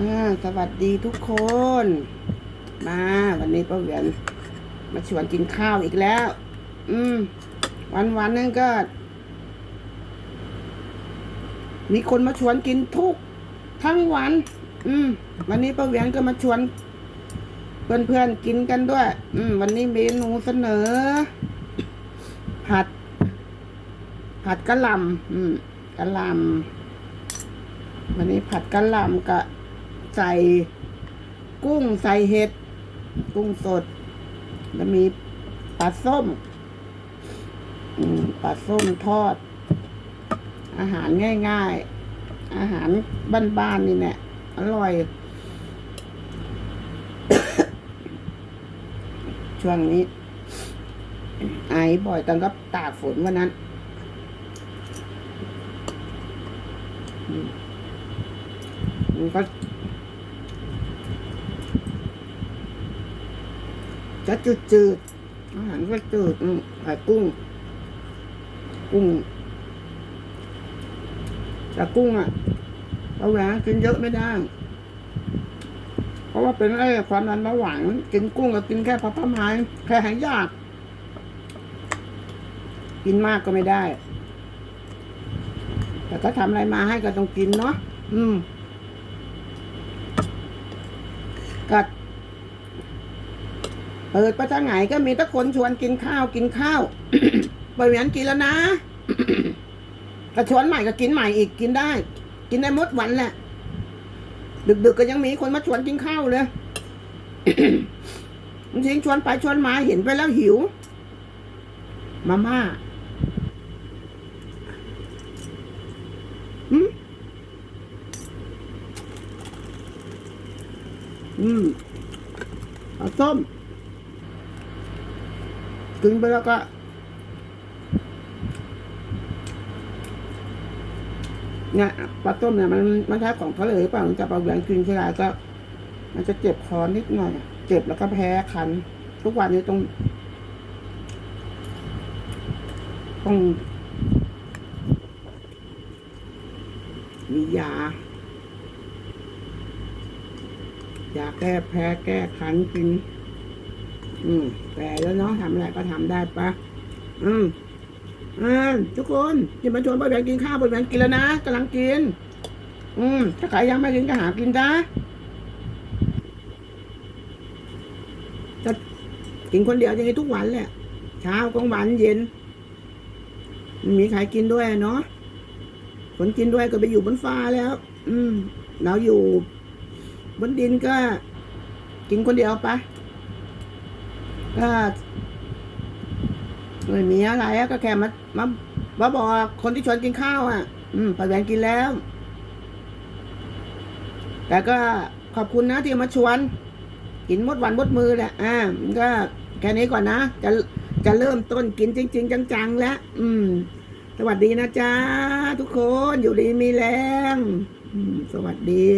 อ่าสวัสดีทุกคน มาวันนี้ป้าเหวียนมาชวนกินข้าวอีกแล้ว อืม วันวันนึงก็ มีคนมาชวนกินทุก ทั้งวัน อืม วันนี้ป้าเหวียนก็มาชวน เพื่อนๆกินกันด้วย อืม วันนี้เมนูเสนอ ผัด ผัดกะหล่ำอืมกะหล่ำวันนี้ผัดกะหล่ำกับ ใส่ กุ้งใส่เห็ด กุ้งสด แล้วมีปลาส้มปลาส้มทอด อาหารง่าย ๆ อาหารบ้านๆนี่แหละอร่อย ช่วงนี้ ไอบ่อยตั้งกับตากฝนวันนั้นมันก็ จะจืดจืดๆอาหารก็จืดอืมไข่กุ้ง กุ้งแต่กุ้งอะเราแหวงกินเยอะไม่ได้ เพราะว่าเป็นไอ้ความดันเบาหวานกินกุ้งก็กินแค่พอประมาณแค่หายยาก กินมากก็ไม่ได้ แต่ก็ทำอะไรมาให้ก็ต้องกินเนาะอืมกัด เปิดประทางไหนก็มีแต่คนชวนกินข้าวกินข้าวไปเหวียนกินแล้วนะกระชวนใหม่ก็กินใหม่อีกกินได้ กินได้มดวันแหละ ดึกๆก็ยังมีคนมาชวนกินข้าวเลยบางทีชวนไปชวนมาเห็นไปแล้วหิว มาม่าอืมอืมอาส้ม กินไปแล้วก็เนี่ยปลาต้มเนี่ยมันมันใช้ของทะเลหรือเปล่าจะปลาแหวงกินทีไรก็ มันจะเจ็บคอนิดหน่อย เจ็บแล้วก็แพ้คัน ทุกวันนี้ต้องต้องมียา ยาแก้แพ้แก้คันกิน อืมแต่แล้วเนาะทำอะไรก็ทำได้ปะอืมอ่าทุกคนที่มาชวนป้าแดงกินข้าวป้าแดงกินแล้วนะกำลังกิน อืมถ้าใครยังไม่กินก็หากินนะจะกินคนเดียวยังไงทุกวันแหละเช้ากลางวันเย็น มีใครกินด้วยเนาะคนกินด้วยก็ไปอยู่บนฟ้าแล้ว อืมเราอยู่บนดินก็ กินคนเดียวไก็ไม่มีอะไรก็แค่มามามาบอกคนที่ชวนกินข้าวอะ อืมป้าแดงกินแล้ว แต่ก็ขอบคุณนะที่มาชวน กินมดวันมดมือแหละ อ่ามันก็แค่นี้ก่อนนะ จะจะเริ่มต้นกินจริง ๆ จังๆ แล้ว อืม สวัสดีนะจ๊ะทุกคนอยู่ดีมีแรงอืมสวัสดี